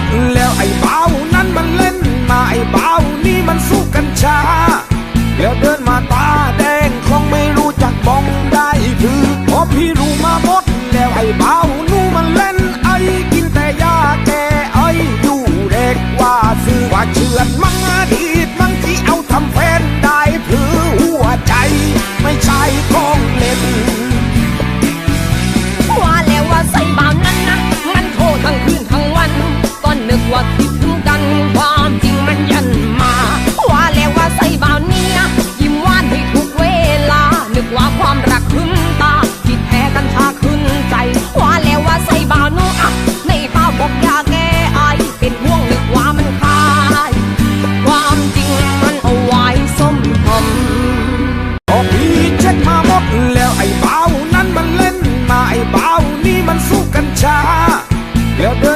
ดแล้วไอ้เบานั้นมันเล่นมาไอ้เบานี่มันสู้กันช้า แล้วเดินมาตาแดงคงไม่รู้จักบ้องได้คือพอพี่รู้มาหมดแล้วไอ้เบานู่มันเล่นไอ้กินแต่ยาแก่ไอ้อยู่เด็กว่าซื้อว่าเชือดมังอดีตมังที่เอา ช้า แล้วเดิน